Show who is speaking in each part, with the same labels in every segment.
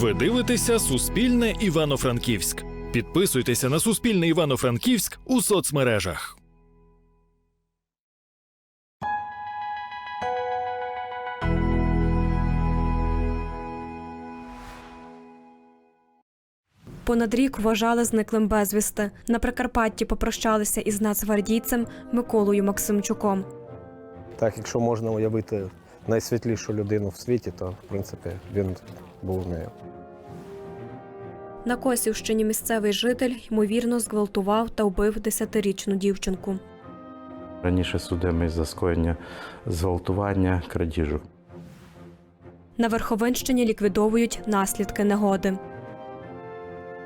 Speaker 1: Ви дивитеся Суспільне Івано-Франківськ. Підписуйтеся на Суспільне Івано-Франківськ у соцмережах.
Speaker 2: Понад рік вважали зниклим безвісти. На Прикарпатті попрощалися із нацгвардійцем Миколою Максимчуком.
Speaker 3: Так, якщо можна уявити найсвітлішу людину в світі, то в принципі він був нею.
Speaker 2: На Косівщині місцевий житель ймовірно зґвалтував та вбив десятирічну дівчинку.
Speaker 4: Раніше судимий за скоєння зґвалтування, крадіжок.
Speaker 2: На Верховинщині ліквідовують наслідки негоди.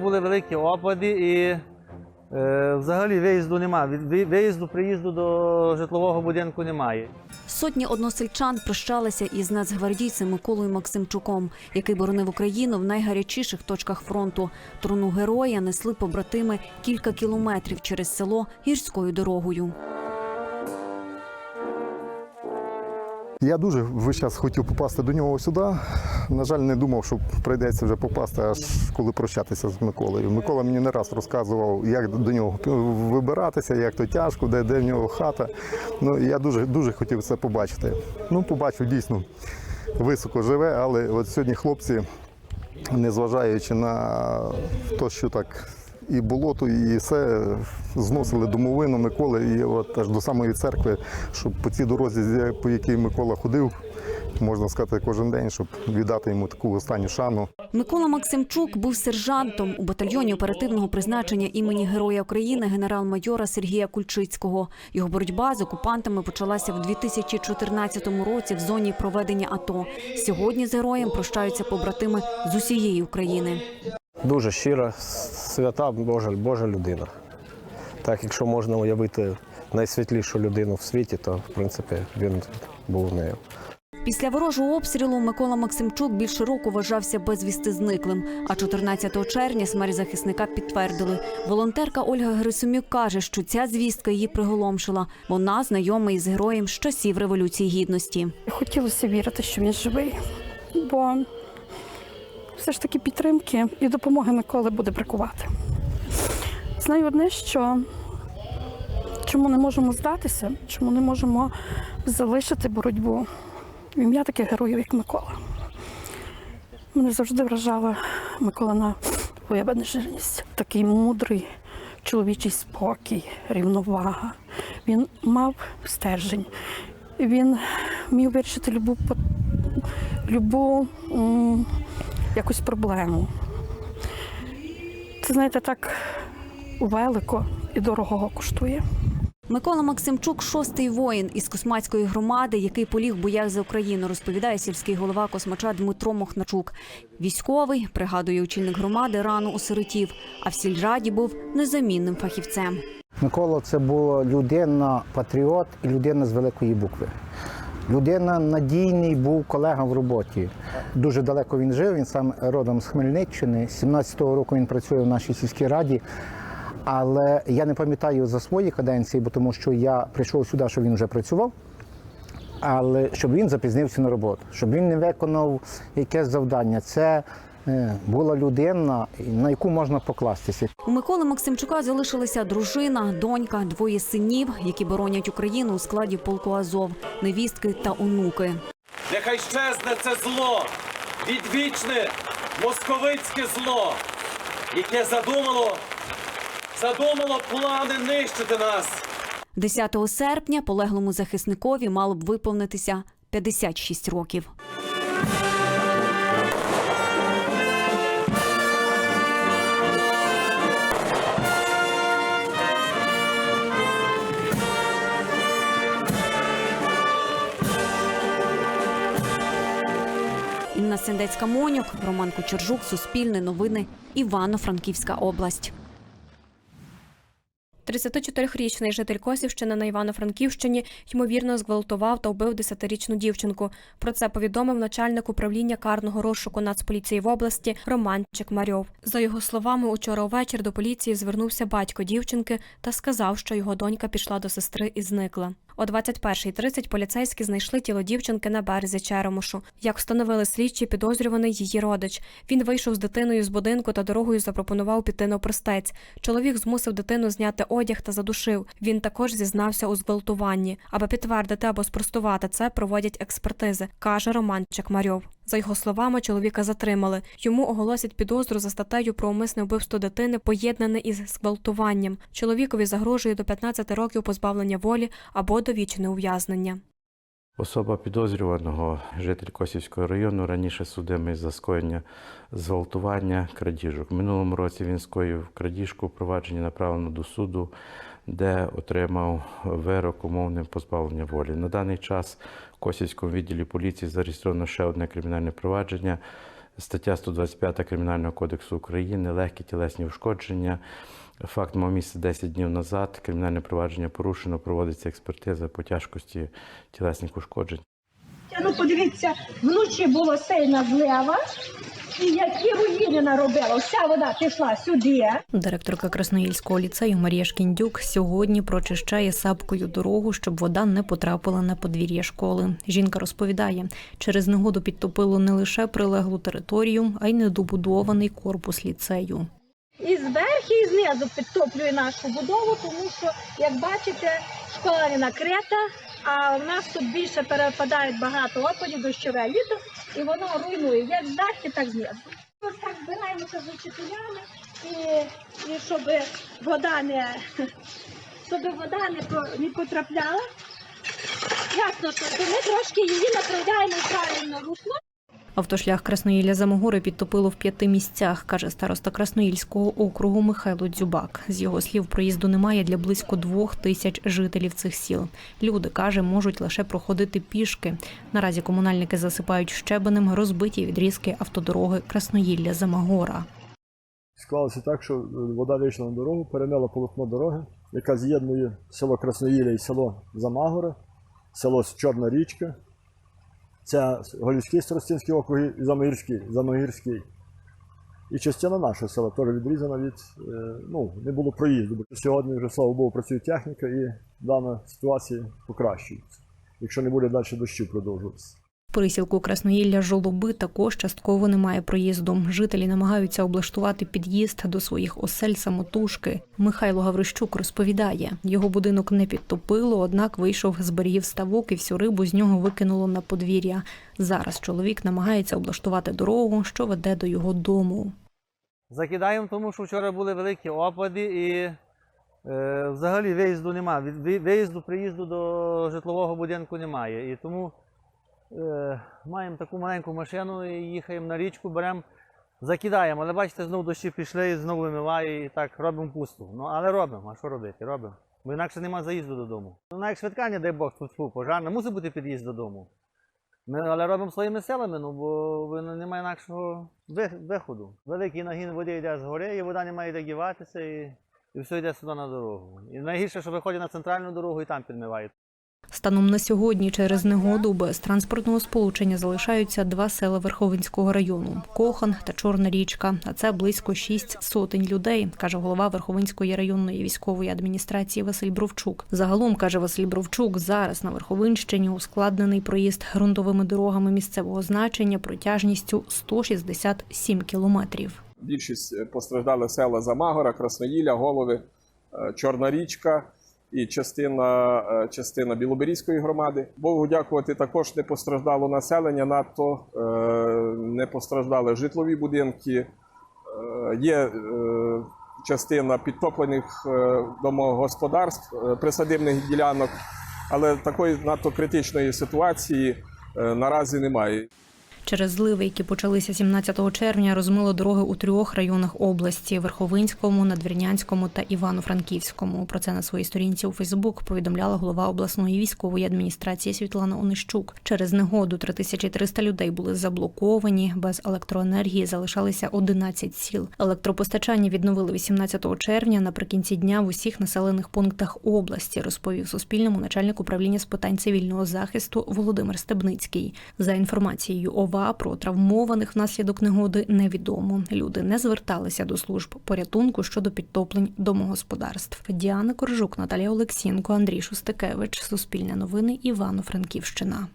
Speaker 5: Були великі опади і взагалі виїзду немає. Виїзду, приїзду до житлового будинку немає.
Speaker 6: Сотні односельчан прощалися із нацгвардійцем Миколою Максимчуком, який боронив Україну в найгарячіших точках фронту. Труну героя несли побратими кілька кілометрів через село гірською дорогою.
Speaker 7: Я дуже весь час хотів попасти до нього сюди. На жаль, не думав, що прийдеться вже попасти, аж коли прощатися з Миколою. Микола мені не раз розказував, як до нього вибиратися, як то тяжко, де, де в нього хата. Ну, я дуже, дуже хотів це побачити. Ну, побачив дійсно високо живе, але от сьогодні хлопці, незважаючи на те, що так і болото, і все зносили домовину Миколи, і от аж до самої церкви, щоб по цій дорозі, по якій Микола ходив, можна сказати, кожен день, щоб віддати йому таку останню шану.
Speaker 6: Микола Максимчук був сержантом у батальйоні оперативного призначення імені Героя України генерал-майора Сергія Кульчицького. Його боротьба з окупантами почалася в 2014 році в зоні проведення АТО. Сьогодні з героєм прощаються побратими з усієї України.
Speaker 3: Дуже щира, свята Божа, Божа людина. Так, якщо можна уявити найсвітлішу людину в світі, то в принципі він був нею.
Speaker 6: Після ворожого обстрілу Микола Максимчук більше року вважався безвісти зниклим. А 14 червня смерть захисника підтвердили. Волонтерка Ольга Грисумюк каже, що ця звістка її приголомшила. Вона знайома із героєм з часів революції гідності.
Speaker 8: Хотілося вірити, що він живий, бо все ж таки підтримки і допомоги Миколи буде бракувати. Знаю одне, що чому не можемо здатися, чому не можемо залишити боротьбу в ім'я таких героїв, як Микола. Мене завжди вражала Миколина виявленість, такий мудрий чоловічий спокій, рівновага. Він мав стержень, він вмів вирішити любу, любу якусь проблему. Це, знаєте, так велико і дорого коштує.
Speaker 6: Микола Максимчук шостий воїн із космацької громади, який поліг в боях за Україну, розповідає сільський голова космача Дмитро Мохначук. Військовий, пригадує очільник громади, рано осиротів, а в сільраді був незамінним фахівцем.
Speaker 9: Микола це була людина патріот і людина з великої букви. Людина надійний був колега в роботі. Дуже далеко він жив. Він сам родом з Хмельниччини. 17-го року він працює в нашій сільській раді. Але я не пам'ятаю за свої каденції, бо тому що я прийшов сюди, що він вже працював. Але щоб він запізнився на роботу, щоб він не виконав якесь завдання. Це була людина, на яку можна покластися.
Speaker 6: У Миколи Максимчука залишилася дружина, донька, двоє синів, які боронять Україну у складі полку Азов, невістки та онуки.
Speaker 10: Нехай щезне це зло, відвічне московицьке зло, яке задумало, задумало плани нищити нас.
Speaker 6: 10 серпня полеглому захисникові мало б виповнитися 56 років. Сендецька Монюк, Роман Кучержук, Суспільне новини, Івано-Франківська область.
Speaker 2: 34-річний житель Косівщини на Івано-Франківщині ймовірно зґвалтував та вбив 10-річну дівчинку. Про це повідомив начальник управління карного розшуку Нацполіції в області Романчик Марьов. За його словами, учора увечір до поліції звернувся батько дівчинки та сказав, що його донька пішла до сестри і зникла. О 21.30 поліцейські знайшли тіло дівчинки на березі Черемошу. Як встановили слідчі, підозрюваний її родич. Він вийшов з дитиною з будинку та дорогою запропонував піти на простець. Чоловік змусив дитину зняти одяг та задушив. Він також зізнався у зґвалтуванні. Аби підтвердити або спростувати це, проводять експертизи, каже Романчик Марьов. За його словами, чоловіка затримали. Йому оголосять підозру за статтею про умисне вбивство дитини, поєднане із зґвалтуванням. Чоловікові загрожує до 15 років позбавлення волі або довічне ув'язнення.
Speaker 4: Особа підозрюваного, житель Косівського району, раніше судимий за скоєння зґвалтування крадіжок. Минулому році він скоїв крадіжку, провадження направлено до суду, де отримав вирок умовним позбавлення волі. На даний час в Косівському відділі поліції зареєстровано ще одне кримінальне провадження. Стаття 125 Кримінального кодексу України, легкі тілесні ушкодження. Факт мав місце 10 днів назад. Кримінальне провадження порушено, проводиться експертиза по тяжкості тілесних ушкоджень.
Speaker 11: Ну, подивіться, вночі було сильна злива, і які руїни наробила. Вся вода пішла сюди.
Speaker 12: Директорка Красноїльського ліцею Марія Шкіндюк сьогодні прочищає сапкою дорогу, щоб вода не потрапила на подвір'я школи. Жінка розповідає, через негоду підтопило не лише прилеглу територію, а й недобудований корпус ліцею.
Speaker 11: І зверху, і знизу підтоплює нашу будову, тому що, як бачите, школа не накрита, а в нас тут більше перепадають багато опадів, дощове літо, і воно руйнує як зверху, так знизу. Ось так збираємося з учителями, і, і щоб вода не, щоб вода не, не потрапляла. Ясно, що ми трошки її направляємо в правильне.
Speaker 12: Автошлях Красноїля Замогори підтопило в п'яти місцях, каже староста Красноїльського округу Михайло Дзюбак. З його слів, проїзду немає для близько двох тисяч жителів цих сіл. Люди каже, можуть лише проходити пішки. Наразі комунальники засипають щебенем розбиті відрізки автодороги Красноїлля Замогора.
Speaker 13: Склалося так, що вода вийшла на дорогу, перемила полотно дороги, яка з'єднує село Красноїля і село Замагора, село Чорна річка. Це Голівський Старостинський округ і Замогірський, Замогірський. І частина нашого села теж відрізана від, е, ну, не було проїзду. Сьогодні вже, слава Богу, працює техніка і дана ситуація покращується, якщо не буде далі дощу продовжуватися.
Speaker 12: Присілку Красноїлля Жолоби також частково немає проїзду. Жителі намагаються облаштувати під'їзд до своїх осель самотужки. Михайло Гаврищук розповідає, його будинок не підтопило, однак вийшов з берегів ставок і всю рибу з нього викинуло на подвір'я. Зараз чоловік намагається облаштувати дорогу, що веде до його дому.
Speaker 5: Закидаємо, тому що вчора були великі опади і е, взагалі виїзду немає. Виїзду, приїзду до житлового будинку немає. І тому маємо таку маленьку машину і їхаємо на річку, беремо, закидаємо. Але бачите, знову дощі пішли і знову вимиває, і так робимо пусту. Ну але робимо, а що робити? Робимо. Бо інакше немає заїзду додому. Ну, навіть швидка, дай Бог, тут пожарна, мусить бути під'їзд додому. Ми, але робимо своїми силами, ну бо немає інакшого виходу. Великий нагін води йде з гори, і вода не має де діватися, і, і все йде сюди на дорогу. І найгірше, що виходить на центральну дорогу і там підмиває.
Speaker 12: Станом на сьогодні через негоду без транспортного сполучення залишаються два села Верховинського району Кохан та Чорна річка. А це близько шість сотень людей, каже голова Верховинської районної військової адміністрації Василь Бровчук. Загалом каже Василь Бровчук, зараз на Верховинщині ускладнений проїзд ґрунтовими дорогами місцевого значення протяжністю 167 кілометрів.
Speaker 14: Більшість е, постраждали села Замагора, Красноїля, Голови, е, Чорна річка і частина, е, частина Білоберізької громади. Богу дякувати, також не постраждало населення, надто е, не постраждали житлові будинки. Е, Є частина підтоплених домогосподарств, присадибних ділянок, але такої надто критичної ситуації наразі немає.
Speaker 12: Через зливи, які почалися 17 червня, розмило дороги у трьох районах області: Верховинському, Надвірнянському та Івано-Франківському. Про це на своїй сторінці у Фейсбук повідомляла голова обласної військової адміністрації Світлана Онищук. Через негоду 3300 людей були заблоковані. Без електроенергії залишалися 11 сіл. Електропостачання відновили 18 червня наприкінці дня в усіх населених пунктах області. Розповів Суспільному начальник управління з питань цивільного захисту Володимир Стебницький. За інформацією ОВА голова про травмованих внаслідок негоди невідомо. Люди не зверталися до служб порятунку щодо підтоплень домогосподарств. Діана Коржук, Наталія Олексінко, Андрій Шустикевич. Суспільне новини. Івано-Франківщина.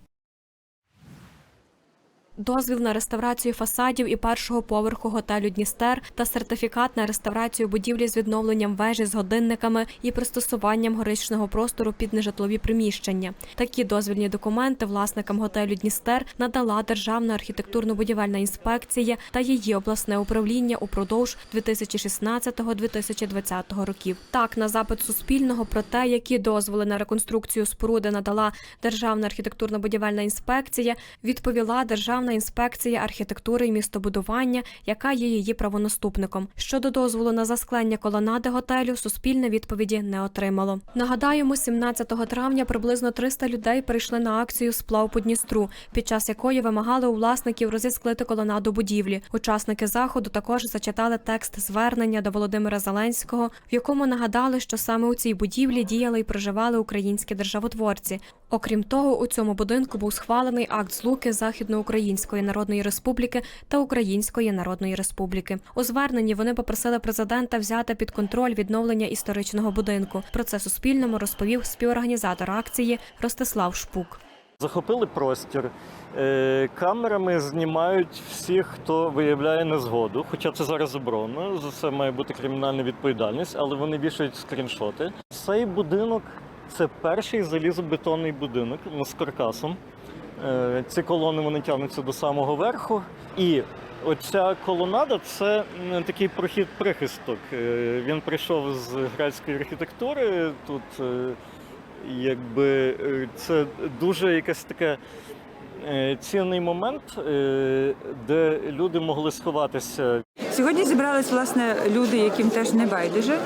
Speaker 2: Дозвіл на реставрацію фасадів і першого поверху готелю Дністер та сертифікат на реставрацію будівлі з відновленням вежі з годинниками і пристосуванням горичного простору під нежитлові приміщення. Такі дозвільні документи власникам готелю Дністер надала Державна архітектурно-будівельна інспекція та її обласне управління упродовж 2016-2020 років. Так, на запит Суспільного про те, які дозволи на реконструкцію споруди надала Державна архітектурно-будівельна інспекція, відповіла Державна інспекція архітектури і містобудування, яка є її правонаступником. Щодо дозволу на засклення колонади готелю, суспільне відповіді не отримало. Нагадаємо, 17 травня приблизно 300 людей прийшли на акцію Сплав по Дністру, під час якої вимагали у власників розісклити колонаду будівлі. Учасники заходу також зачитали текст звернення до Володимира Зеленського, в якому нагадали, що саме у цій будівлі діяли і проживали українські державотворці. Окрім того, у цьому будинку був схвалений акт злуки Західноукраїнської Народної Республіки та Української Народної Республіки. У зверненні вони попросили президента взяти під контроль відновлення історичного будинку. Про це Суспільному розповів співорганізатор акції Ростислав Шпук.
Speaker 15: Захопили простір. Е, Камерами знімають всіх, хто виявляє незгоду. Хоча це зараз заборонено, за це має бути кримінальна відповідальність, але вони вішають скріншоти. Цей будинок це перший залізобетонний будинок з каркасом. Е, Ці колони вони тягнуться до самого верху. І оця колонада це такий прохід-прихисток. Е, Він прийшов з грецької архітектури. Тут е, якби це дуже якесь таке цінний момент, де люди могли сховатися
Speaker 16: Сьогодні зібрались власне люди, яким теж не байдуже.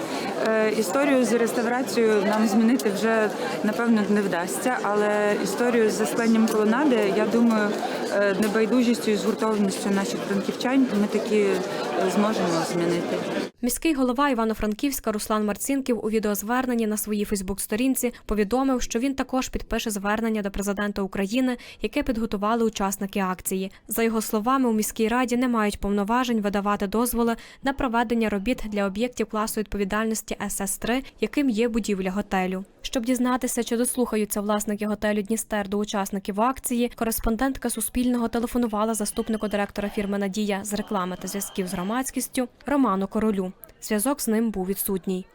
Speaker 16: Е, Історію з реставрацією нам змінити вже напевно не вдасться, але історію з заскленням колонади, я думаю, е, небайдужістю і згуртованістю наших франківчан ми таки е, зможемо змінити.
Speaker 2: Міський голова Івано-Франківська Руслан Марцінків у відеозверненні на своїй Фейсбук-сторінці повідомив, що він також підпише звернення до президента України, яке підготували учасники акції. За його словами, у міській раді не мають повноважень видавати дозволи на проведення робіт для об'єктів класу відповідальності СС-3, яким є будівля готелю. Щоб дізнатися, чи дослухаються власники готелю Дністер до учасників акції, кореспондентка Суспільного телефонувала заступнику директора фірми Надія з реклами та зв'язків з громадськістю Роману Королю. Зв'язок з ним був відсутній.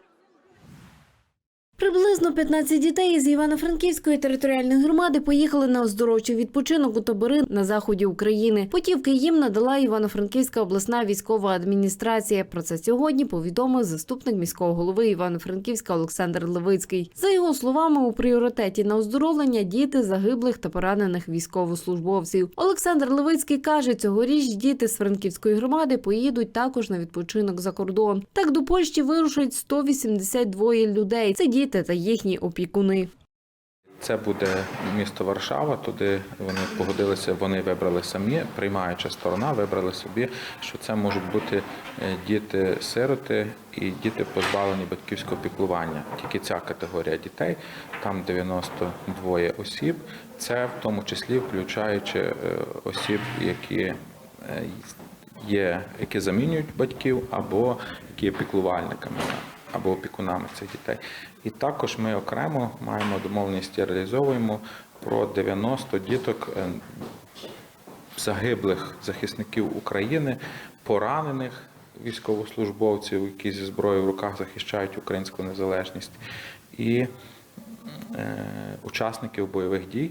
Speaker 17: Приблизно 15 дітей із Івано-Франківської територіальної громади поїхали на оздоровчий відпочинок у табори на заході України. Путівки їм надала Івано-Франківська обласна військова адміністрація. Про це сьогодні повідомив заступник міського голови Івано-Франківська Олександр Левицький. За його словами, у пріоритеті на оздоровлення діти загиблих та поранених військовослужбовців. Олександр Левицький каже, цьогоріч діти з Франківської громади поїдуть також на відпочинок за кордон. Так до Польщі вирушать 182 людей. Це діти та їхні опікуни.
Speaker 18: Це буде місто Варшава. Туди вони погодилися, вони вибрали самі, приймаюча сторона, вибрали собі, що це можуть бути е, діти-сироти і діти позбавлені батьківського піклування. Тільки ця категорія дітей, там 92 осіб. Це в тому числі включаючи е, осіб, які е, є, які замінюють батьків або які є піклувальниками або опікунами цих дітей. І також ми окремо маємо домовленість і реалізовуємо про 90 діток е, загиблих захисників України, поранених військовослужбовців, які зі зброєю в руках захищають українську незалежність, і е, учасників бойових дій.